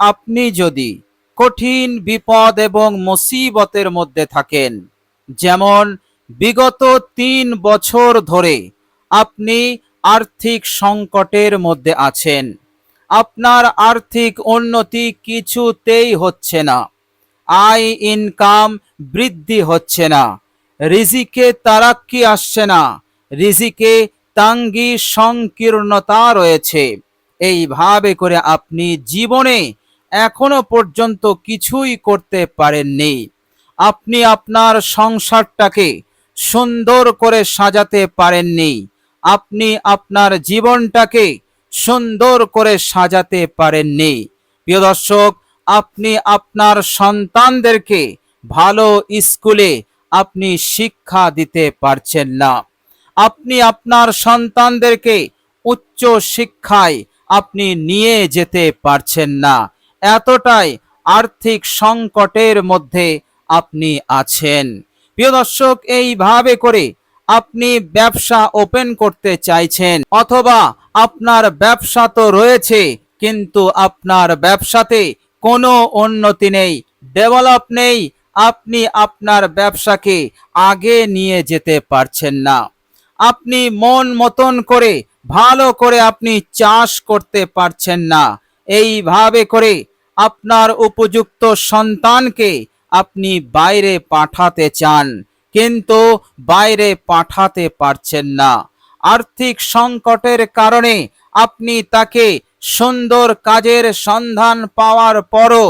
আপনি যদি কঠিন বিপদ এবং মুসিবতের মধ্যে থাকেন, যেমন বিগত তিন বছর ধরে আপনি আর্থিক সংকটের মধ্যে আছেন, আপনার আর্থিক উন্নতি কিছুতেই হচ্ছে না, আয় ইনকাম বৃদ্ধি হচ্ছে না, রিজিকে তারাক্কি আসছে না, রিজিকে তাঙ্গি সংকীর্ণতা রয়েছে, এইভাবে করে আপনি জীবনে এখনও পর্যন্ত কিছুই করতে পারেননি। আপনি আপনার সংসারটাকে সুন্দর করে সাজাতে পারেননি। আপনি আপনার জীবনটাকে সুন্দর করে সাজাতে পারেননি। প্রিয় দর্শক, আপনি আপনার সন্তানদেরকে ভালো স্কুলে আপনি শিক্ষা দিতে পারছেন না। আপনি আপনার সন্তানদেরকে উচ্চ শিক্ষায় আপনি নিয়ে যেতে পারছেন না। এতটাই আর্থিক সংকটের মধ্যে আপনি আছেন। প্রিয় দর্শক, এইভাবে করে আপনি ব্যবসা ওপেন করতে চাইছেন, অথবা আপনার ব্যবসা তো রয়েছে, কিন্তু আপনার ব্যবসাতে কোনো উন্নতি নেই ডেভেলপ নেই, আপনি আপনার ব্যবসাকে আগে নিয়ে যেতে পারছেন না। আপনি মন মতন করে, ভালো করে আপনি চাষ করতে পারছেন না। এইভাবে করে আপনার উপযুক্ত সন্তানকে আপনি বাইরে পাঠাতে চান, কিন্তু বাইরে পাঠাতে পারছেন না। আর্থিক সংকটের কারণে আপনি তাকে সুন্দর কাজের সন্ধান পাওয়ার পরও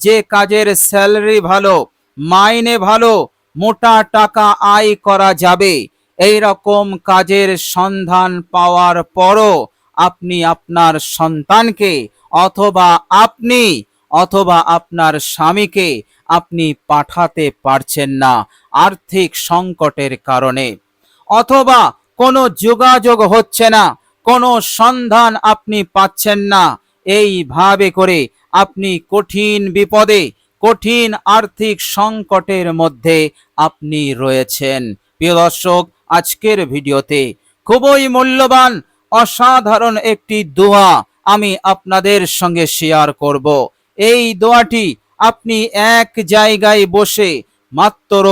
যে কাজের স্যালারি ভালো, মাইনে ভালো, মোটা টাকা আয় করা যাবে, এই রকম কাজের সন্ধান পাওয়ার পরও আপনি আপনার সন্তানকে অথবা আপনি অথবা আপনার স্বামীকে আপনি পাঠাতে পারছেন না আর্থিক সংকটের কারণে। অথবা কোনো যোগাযোগ হচ্ছে না, কোনো সন্ধান আপনি পাচ্ছেন না এইভাবে করে আপনি কঠিন বিপদে, কঠিন আর্থিক সংকটের মধ্যে আপনি রয়েছেন। প্রিয় দর্শক, আজকের ভিডিওতে খুবই মূল্যবান, অসাধারণ একটি দোয়া আমি আপনাদের সঙ্গে শেয়ার করব। এই দোয়াটি আপনি এক জায়গায় বসে মাত্র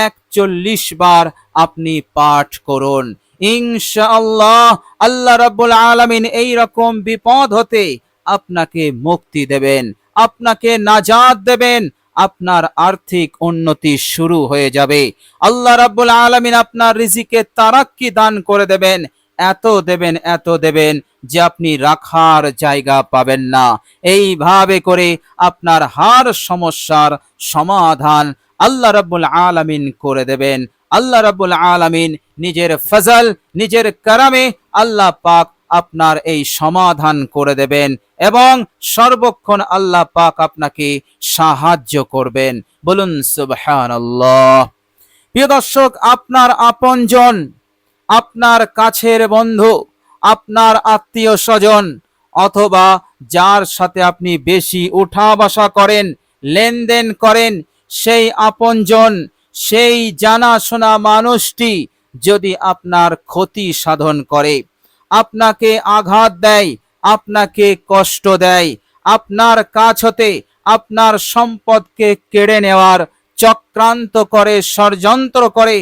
একচল্লিশ বার আপনি পাঠ করুন। ইনশাআল্লাহ আল্লাহ রাব্বুল আলামিন এই রকম বিপদ হতে আপনাকে মুক্তি দেবেন, আপনাকে নাজাত দেবেন, আপনার আর্থিক উন্নতি শুরু হয়ে যাবে। আল্লাহ রাব্বুল আলামিন আপনার রিজিকে তারাক্কি দান করে দেবেন এত দেবেন এত দেবেন যে আপনি রাখার জায়গা পাবেন না। এইভাবে করে আপনার হার সমস্যার সমাধান আল্লাহ রাব্বুল আলামিন করে দেবেন। আল্লাহ রাব্বুল আলামিন নিজের ফজল, নিজের কারামে আল্লাহ পাক আপনার এই সমাধান করে দেবেন এবং সর্বক্ষণ আল্লাহ পাক আপনাকে সাহায্য করবেন। বলুন, সুবহানাল্লাহ। প্রিয় দর্শক, আপনার আপনজন আপনার কাছের বন্ধু, আপনার আত্মীয় স্বজন, অথবা যার সাথে আপনি বেশি উঠা বসা করেন, লেনদেন করেন, সেই আপনজন, সেই জানাশোনা মানুষটি যদি আপনার ক্ষতি সাধন করে, আপনাকে আঘাত দেয়, আপনাকে কষ্ট দেয়, আপনার কাছ হতে আপনার সম্পদকে কেড়ে নেওয়ার চক্রান্ত করে, ষড়যন্ত্র করে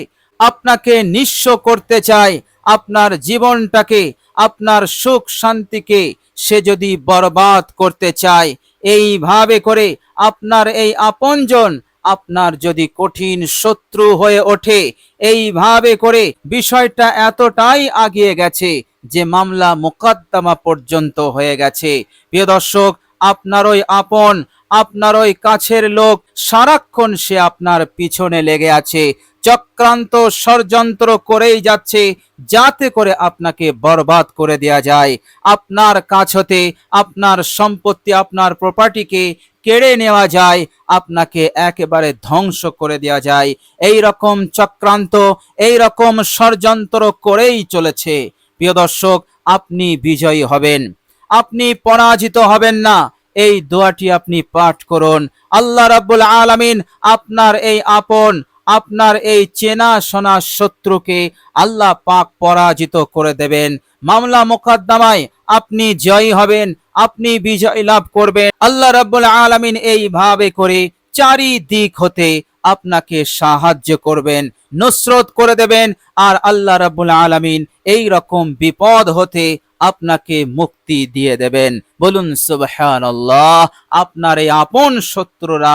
আপনাকে নিঃস্ব করতে চায় আপনার জীবনটাকে, আপনার সুখ শান্তিকে সে যদি বরবাদ করতে চায়, এইভাবে করে আপনার এই আপনজন আপনার যদি কঠিন শত্রু হয়ে ওঠে, এইভাবে করে বিষয়টা এতটাই আগিয়ে গেছে যে মামলা মোকদ্দমা পর্যন্ত হয়ে গেছে। প্রিয় দর্শক, আপনার ওই আপন, আপনার ওই কাছের লোক সারাক্ষণ সে আপনার পিছনে লেগে আছে। চক্রান্ত ষড়যন্ত্র করেই যাচ্ছে, যাতে করে আপনাকে বরবাদ করে দেয়া যায়। আপনার কাছ হতে, আপনার সম্পত্তি, আপনার প্রপার্টিকে কেড়ে নেওয়া যায়, আপনাকে একেবারে ধ্বংস করে দেওয়া যায়। এই রকম চক্রান্ত এই রকম ষড়যন্ত্র করেই চলেছে। প্রিয় দর্শক, আপনি বিজয়ী হবেন। আপনি পরাজিত হবেন না। এই দোয়াটি আপনি পাঠ করুন। আল্লাহ রাব্বুল আলামিন আপনার এই আপন আপনার এই চেনা শোনা শত্রুকে আল্লাহ পাক পরাজিত করে দেবেন। মামলা মোকদ্দমায় আপনি জয়ী হবেন, আপনি বিজয় লাভ করবেন। আল্লাহ রাব্বুল আলামিন এইভাবে করে চারিদিক হতে আপনাকে সাহায্য করবেন, নুসরত করে দেবেন আর আল্লাহ রাব্বুল আলামিন এই রকম বিপদ হতে আপনাকে মুক্তি দিয়ে দেবেন। বলুন, সুবহানাল্লাহ, আপনার এই আপন শত্রুরা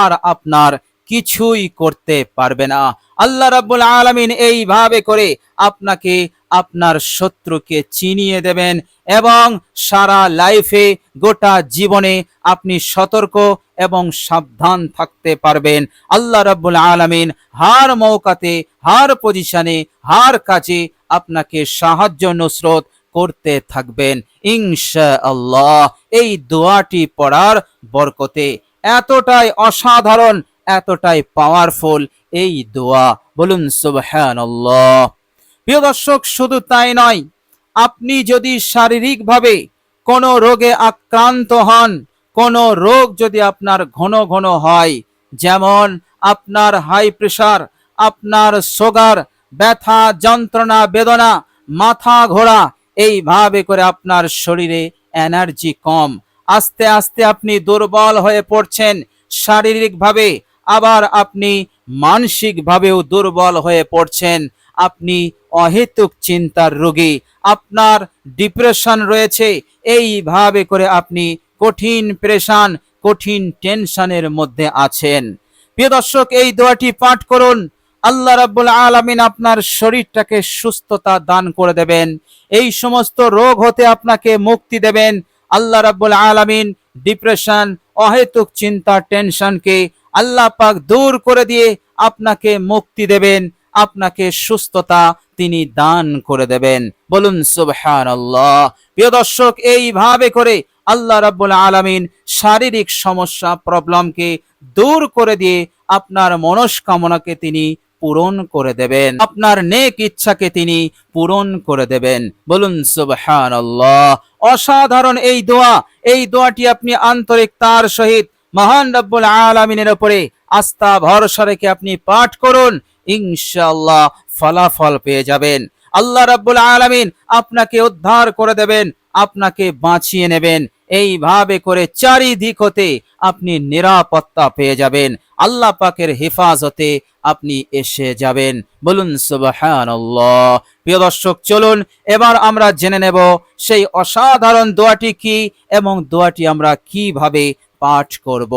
আর আপনার কিছুই করতে পারবে না। আল্লাহ রাব্বুল আলামিন এইভাবে করে আপনাকে আপনার শত্রুকে চিনিয়ে দেবেন এবং সারা লাইফে গোটা জীবনে আপনি সতর্ক এবং সাবধান থাকতে পারবেন। আল্লাহ রাব্বুল আলামিন হার মৌকাতে, হার পজিশনে, হার কাজে আপনাকে সাহায্য নুসরত করতে থাকবেন। ইনশা আল্লাহ এই দোয়াটি পড়ার বরকতে এতটাই অসাধারণ এতটাই পাওয়ারফুল এই দোয়া। বলুন, সুবহানাল্লাহ। প্রিয় দর্শক, শুধু তাই নয়, আপনি যদি শারীরিকভাবে কোনো রোগে আক্রান্ত হন, কোনো রোগ যদি আপনার ঘন ঘন হয়, যেমন আপনার হাই প্রেশার আপনার সুগার ব্যথা, যন্ত্রণা, বেদনা, মাথা ঘোরা, এইভাবে করে আপনার শরীরে এনার্জি কম। আস্তে আস্তে আপনি দুর্বল হয়ে পড়ছেন, শারীরিকভাবে আবার আপনি মানসিকভাবেও দুর্বল হয়ে পড়ছেন। আপনি অহেতুক চিন্তার রোগী। আপনার ডিপ্রেশন রয়েছে। এইভাবে করে আপনি কঠিন প্রেশান, কঠিন টেনশনের মধ্যে আছেন। প্রিয় দর্শক, এই দোয়াটি পাঠ করুন। আল্লাহ রাব্বুল আলামিন আপনার শরীরটাকে সুস্থতা দান করে দেবেন। এই সমস্ত রোগ হতে আপনাকে মুক্তি দেবেন। আল্লাহ রাব্বুল আলামিন ডিপ্রেশন, অহেতুক চিন্তা, টেনশনকে আল্লাহ পাক দূর করে দিয়ে আপনাকে মুক্তি দেবেন, আপনাকে সুস্থতা তিনি দান করে দেবেন। বলুন, সুবহানাল্লাহ। প্রিয় দর্শক, এইভাবে করে আল্লাহ রাব্বুল আলামিন শারীরিক সমস্যা প্রবলেমকে দূর করে দিয়ে আপনার মনস্কামনাকে তিনি পূরণ করে দেবেন। আপনার নেক ইচ্ছাকে তিনি পূরণ করে দেবেন। বলুন, সুবহানাল্লাহ। অসাধারণ এই দোয়া, এই দোয়াটি আপনি আন্তরিক তার সহিত মহান রব্বুল আলামিনের ওপরে আস্থা, ভরসা রেখে আপনি পাঠ করুন ইনশাল্লাহ ফলাফল পেয়ে যাবেন। আল্লাহ রাব্বুল আলামিন আপনাকে উদ্ধার করে দেবেন, আপনাকে বাঁচিয়ে নেবেন। এইভাবে করে চারিদিক হতে আপনি নিরাপত্তা পেয়ে যাবেন। আল্লাহ পাকের হেফাজতে আপনি এসে যাবেন। বলুন সুবহানাল্লাহ। প্রিয় দর্শক, চলুন, এবার আমরা জেনে নেব সেই অসাধারণ দোয়াটি কি এবং দোয়াটি আমরা কীভাবে পাঠ করব।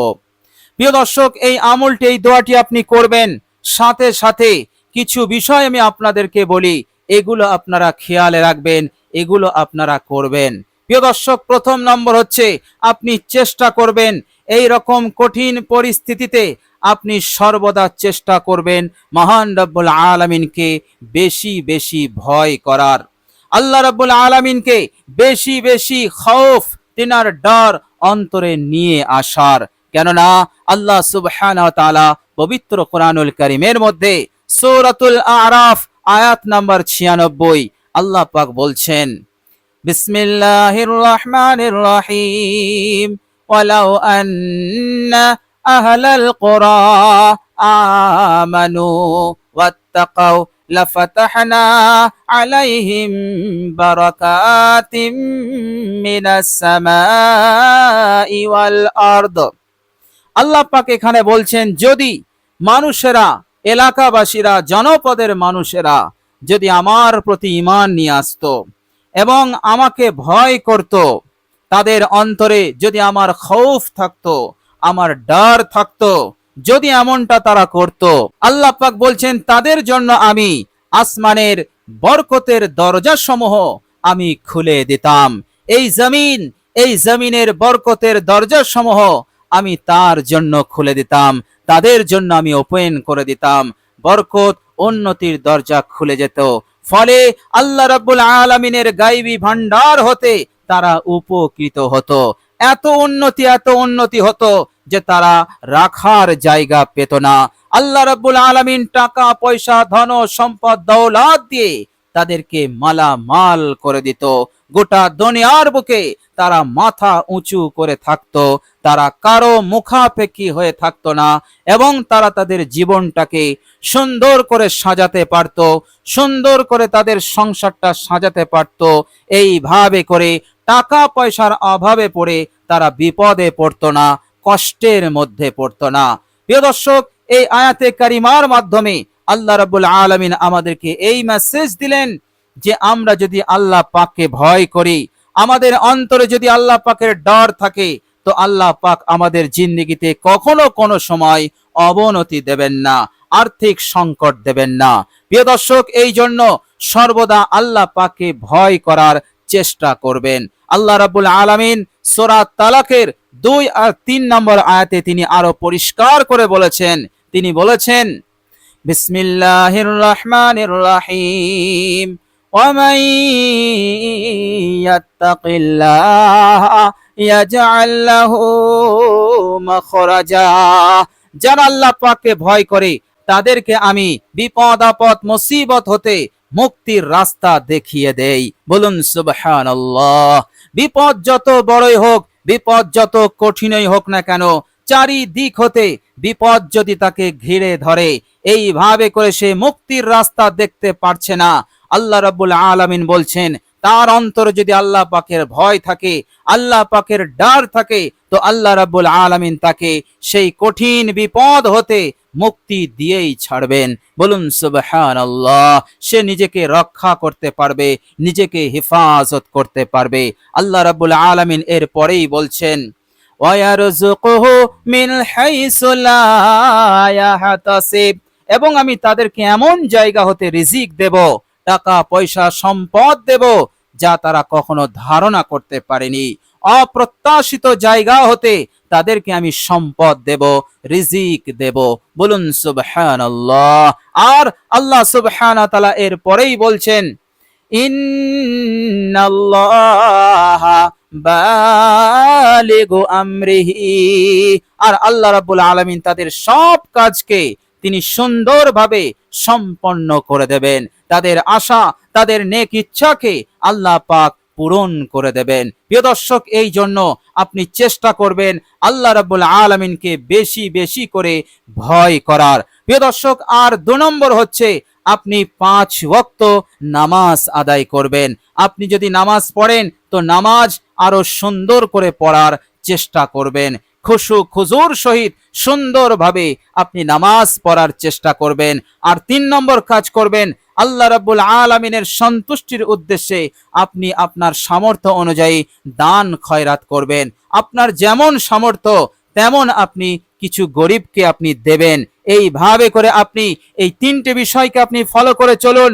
প্রিয় দর্শক, এই আমলটি, এই দোয়াটি আপনি করবেন। সাথে সাথে কিছু বিষয় আমি আপনাদেরকে বলি। এগুলো আপনারা খেয়ালে রাখবেন, এগুলো আপনারা করবেন। প্রিয় দর্শক, প্রথম নম্বর হচ্ছে আপনি চেষ্টা করবেন, এই রকম কঠিন পরিস্থিতিতে আপনি সর্বদা চেষ্টা করবেন মহান রব্বুল আলামিনকে বেশি বেশি ভয় করার। আল্লাহ রব্বুল আলামিনকে বেশি বেশি খৌফ তিনার ডর অন্তরে নিয়ে আসার। কেননা আল্লাহ সুবহানাহু ওয়া তাআলা পবিত্র কোরআনুল করিমের মধ্যে সূরাতুল আরাফ আয়াত নাম্বার 96 আল্লাহ পাক বলছেন, বিসমিল্লাহির রহমানির রহিম। ওয়ালাউ আহলাল আমানু ওয়াত্তাকাউ আলাইহিম বারাকাতিম মিনাস সামাই ওয়াল আরদ আল্লাহ পাক এখানে বলছেন, যদি মানুষেরা, এলাকাবাসীরা, জনপদের মানুষেরা যদি আমার প্রতি ইমান নিয়ে আসতো এবং আমাকে ভয় করত, তাদের অন্তরে যদি আমার খৌফ থাকতো, আমার ডর থাকতো যদি এমনটা তারা করত, আল্লাহ পাক বলছেন, তাদের জন্য আমি আসমানের বরকতের দরজা সমূহ আমি খুলে দিতাম। এই জমিন, এই জমিনের বরকতের দরজা সমূহ আমি তার জন্য খুলে দিতাম। তাদের জন্য আমি ওপেন করে দিতাম। বরকত উন্নতির দরজা খুলে যেত। ফলে আল্লাহ রাব্বুল আলামিনের গাইবী ভান্ডার হতে তারা উপকৃত হতো। এত উন্নতি এত উন্নতি হতো যে তারা রাখার জায়গা পেত না। আল্লাহ রাব্বুল আলামিন টাকা, পয়সা, ধন, সম্পদ, দৌলত দিয়ে তাদেরকে মালামাল করে দিত। গোটা দুনিয়ার বুকে তারা মাথা উঁচু করে থাকতো। তারা কারও মুখাপেক্ষী হয়ে থাকতো না এবং তারা তাদের জীবনটাকে সুন্দর করে সাজাতে পারত, সুন্দর করে তাদের সংসারটা সাজাতে পারত। এইভাবে করে টাকা পয়সার অভাবে পড়ে তারা বিপদে পড়তো না, কষ্টের মধ্যে পড়তো না। প্রিয় দর্শক, এই আয়াতে কারিমার মাধ্যমে আল্লাহ রাব্বুল আলামিন আমাদেরকে এই মেসেজ দিলেন যে আমরা যদি আল্লাহ পাককে ভয় করি, আমাদের অন্তরে যদি আল্লাহ পাকের ডর থাকে, তো আল্লাহ পাক আমাদের জিন্দিগিতে কখনো কোনো সময় অবনতি দেবেন না, আর্থিক সংকট দেবেন না। প্রিয় দর্শক এই জন্য সর্বদা আল্লাহ পাককে ভয় করার চেষ্টা করবেন। আল্লাহ রাব্বুল আলামিন সূরা তালাকের দুই আর তিন নম্বর আয়াতে তিনি আরো পরিষ্কার করে বলেছেন তিনি বলেছেন বিসমিল্লাহির রহমানির রহিম ومن يتق الله يجعل له مخرجا যারা আল্লাহ পাককে ভয় করে তাদেরকে আমি বিপদ আপদ মুসিবত হতে মুক্তির রাস্তা দেখিয়ে দেই বলুন সুবহানাল্লাহ বিপদ যত বড়ই হোক, বিপদ যত কঠিনই হোক না কেন, চারিদিক হতে বিপদ যদি তাকে ঘিরে ধরে, এইভাবে করে সে মুক্তির রাস্তা দেখতে পারছে না। আল্লাহ রাব্বুল আলামিন বলছেন, তার অন্তরে যদি আল্লাহ পাকের ভয় থাকে, আল্লাহ পাকের ডার থাকে, তো আল্লাহ রাব্বুল আলামিন তাকে সেই কঠিন বিপদ হতে মুক্তি দিয়েই ছাড়বেন। বলুন, সুবহানাল্লাহ, সে নিজেকে রক্ষা করতে পারবে, নিজেকে হেফাজত করতে পারবে। আল্লাহ রাব্বুল আলামিন এর পরেই বলছেন এবং আমি তাদেরকে এমন জায়গা হতে রিজিক দেব, টাকা, পয়সা, সম্পদ দেব, যা তারা কখনো ধারণা করতে পারেনি। অপ্রত্যাশিত জায়গা হতে তাদেরকে আমি সম্পদ দেব, রিজিক দেব। বলুন, সুবহানাল্লাহ। আর আল্লাহ সুবহানাহু তাআলা এর পরেই বলছেন আর আল্লাহ রাব্বুল আলামিন তাদের সব কাজকে তিনি সুন্দরভাবে সম্পন্ন করে দেবেন। তাদের আশা, তাদের নেক ইচ্ছাকে আল্লাহ পাক পূরণ করে দেবেন। প্রিয় দর্শক, এই জন্য আপনি চেষ্টা করবেন আল্লাহ রাব্বুল আলামিনকে বেশি বেশি করে ভয় করার। প্রিয় দর্শক, আর দু নম্বর হচ্ছে আপনি পাঁচ ওয়াক্ত নামাজ আদায় করবেন। আপনি যদি নামাজ পড়েন, তো নামাজ আরও সুন্দর করে পড়ার চেষ্টা করবেন। খুশু খুজুর সহিত সুন্দরভাবে আপনি নামাজ পড়ার চেষ্টা করবেন। আর তিন নম্বর কাজ করবেন আল্লাহ রাব্বুল আলামিনের সন্তুষ্টির উদ্দেশ্যে আপনি আপনার সামর্থ্য অনুযায়ী দান খয়রাত করবেন। আপনার যেমন সামর্থ্য, তেমন আপনি কিছু গরিবকে আপনি দেবেন। এইভাবে করে আপনি এই তিনটে বিষয়কে আপনি ফলো করে চলুন।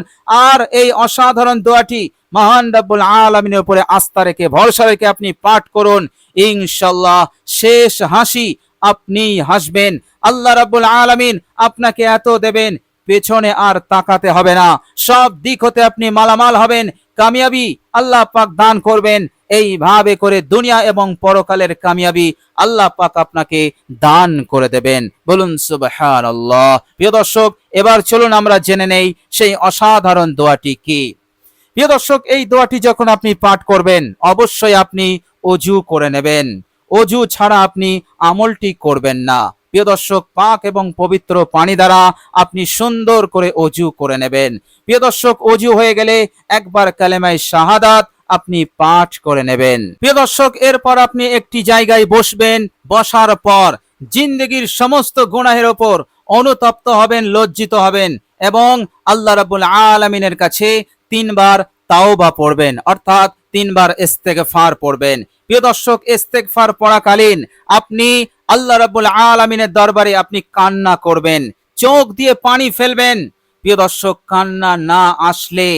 আর এই অসাধারণ দোয়াটি মহান রাব্বুল আলামিনের উপরে আস্থা রেখে, ভরসা রেখে আপনি পাঠ করুন। ইনশাল্লাহ শেষ হাসি আপনি হাসবেন। আল্লাহ রাব্বুল আলামিন আপনাকে এত দেবেন পেছনে আর তাকাতে হবে না। সব দিক হতে আপনি মালামাল হবেন, কামিয়াবি আল্লাহ পাক দান করবেন। এইভাবে করে দুনিয়া এবং পরকালের কামিয়াবি আল্লাহ পাক আপনাকে দান করে দেবেন। বলুন, সুবহানাল্লাহ। প্রিয় দর্শক, এবার চলুন আমরা জেনে নেই সেই অসাধারণ দোয়াটি কি। প্রিয় দর্শক, এই দোয়াটি যখন আপনি পাঠ করবেন, অবশ্যই আপনি অজু করে নেবেন। অজু ছাড়া আপনি আমলটি করবেন না। প্রিয় দর্শক, পাক এবং পবিত্র পানি দ্বারা আপনি সুন্দর করে অজু করে নেবেন। প্রিয় দর্শক, অজু হয়ে গেলে একবার কালেমায় শাহাদাত আপনি পাঠ করে নেবেন। প্রিয় দর্শক, এরপর আপনি একটি জায়গায় বসবেন, বসার পর জিন্দগির সমস্ত গুনাহের ওপর অনুতপ্ত হবেন, লজ্জিত হবেন এবং আল্লাহ রাব্বুল আলামিনের কাছে তিনবার তাওবা পড়বেন, অর্থাৎ তিনবার ইস্তেগফার পড়বেন। প্রিয় দর্শক, ইস্তেগফার পড়াকালীন আপনি আল্লাহ রাব্বুল আলামিনের দরবারে আপনি কান্না করবেন, চোখ দিয়ে পানি ফেলবেন। প্রিয় দর্শক, কান্না না আসলে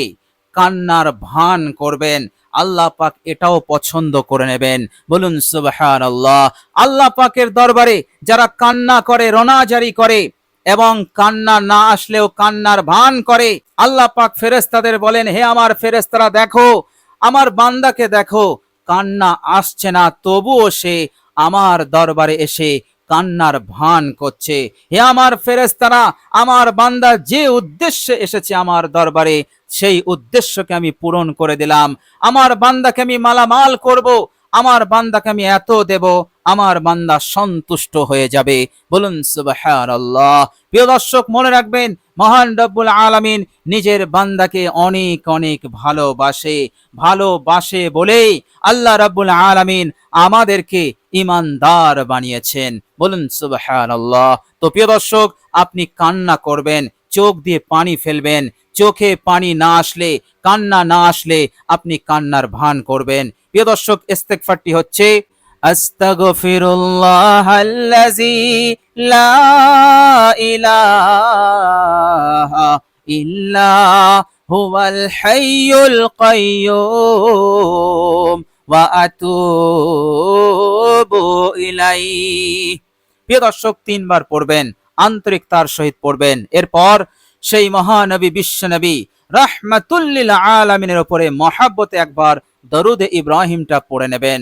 কান্নার ভান করবেন। আল্লাহ পাক এটাও পছন্দ করে নেবেন। বলুন, সুবহানাল্লাহ। আল্লাহ আল্লাহ পাকের দরবারে যারা কান্না করে, রোনাজারি করে এবং কান্না না আসলেও কান্নার ভান করে, আল্লাহ পাক ফেরেস্তাদের বলেন, হে আমার ফেরেস্তারা দেখো, আমার বান্দাকে দেখো, কান্না আসছে না, তবুও সে আমার দরবারে এসে কান্নার ভান করছে। হে আমার ফেরেস্তারা আমার বান্দা যে উদ্দেশ্যে এসেছে আমার দরবারে, সেই উদ্দেশ্যকে আমি পূরণ করে দিলাম। আমার বান্দাকে আমি মালামাল করব, আমার বান্দাকে আমি এত দেব আমার বান্দা সন্তুষ্ট হয়ে যাবে। বলুন, সুবহানাল্লাহ। প্রিয় দর্শক, মনে রাখবেন, মহান রব্বুল আলামিন নিজের বান্দাকে অনেক অনেক ভালোবাসে। ভালোবাসে বলেই আল্লাহ রব্বুল আলামিন আমাদেরকে ইমানদার বানিয়েছেন। বলুন সুবাহার আল্লাহ তো প্রিয় দর্শক, আপনি কান্না করবেন, চোখ দিয়ে পানি ফেলবেন, চোখে পানি না আসলে, কান্না না আসলে আপনি কান্নার ভান করবেন। প্রিয় দর্শক, ইস্তেগফারটি হচ্ছে আস্তাগফিরুল্লাহ আল্লাযী লা ইলাহা ইল্লা হুয়াল হাইয়ুল কাইয়্যুম ওয়া আতুবু ইলাইহি। প্রিয় দর্শক, তিনবার পড়বেন আন্তরিকতার সহিত পড়বেন। এরপর সেই মহানবী, বিশ্বনবী রাহমাতুল্লিল আলামিনের উপরে মহাব্বতে একবার দরুদে ইব্রাহিমটা পড়ে নেবেন।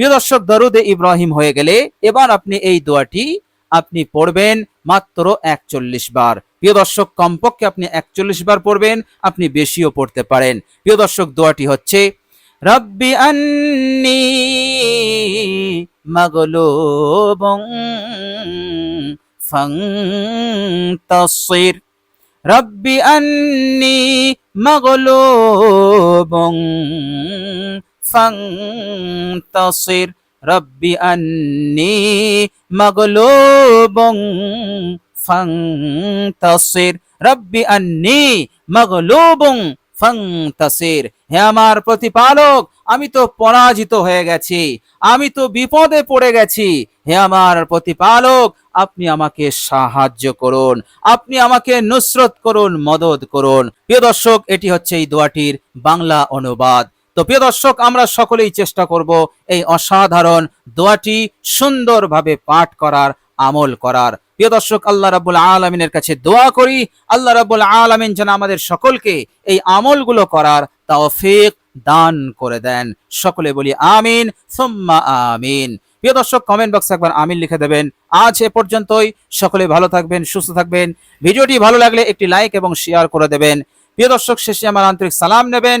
প্রিয় দর্শক, দরুদে ইব্রাহিম হয়ে গেলে এবার আপনি এই দোয়াটি আপনি পড়বেন মাত্র একচল্লিশ বার। প্রিয় দর্শক, কমপক্ষে আপনি একচল্লিশ বার পড়বেন, আপনি বেশিও পড়তে পারেন। প্রিয় দর্শক, দোয়াটি হচ্ছে, রব্বি আন্নি মাগলুবুন ফান্তাসির। রব্বি আন্নি মাগলুবুন ফান্তাসির, রব্বি আন্নি মাগলুবুন ফান্তাসির, রব্বি আন্নি মাগলুবুন ফান্তাসির। হে আমার প্রতিপালক, আমি তো পরাজিত হয়ে গেছি, আমি তো বিপদে পড়ে গেছি। হে আমার প্রতিপালক, আপনি আমাকে সাহায্য করুন, আপনি আমাকে নুসরত করুন, মদত করুন। প্রিয় দর্শক, এটি হচ্ছে এই দোয়াটির বাংলা অনুবাদ। তো প্রিয় দর্শক, আমরা সকলেই চেষ্টা করব এই অসাধারণ দোয়াটি সুন্দরভাবে পাঠ করার, আমল করার। প্রিয় দর্শক, আল্লাহ রাব্বুল আলমিনের কাছে দোয়া করি। আল্লাহ রাব্বুল আলমিন যেন আমাদের সকলকে এই আমলগুলো করার তৌফিক দান করে দেন। সকলে বলি আমিন, সুম্মা আমিন। প্রিয় দর্শক কমেন্ট বক্সে একবার আমিন লিখে দেবেন। আজ এ পর্যন্তই। সকলে ভালো থাকবেন, সুস্থ থাকবেন। ভিডিওটি ভালো লাগলে একটি লাইক এবং শেয়ার করে দেবেন। প্রিয় দর্শক, শেষে আমার আন্তরিক সালাম নেবেন।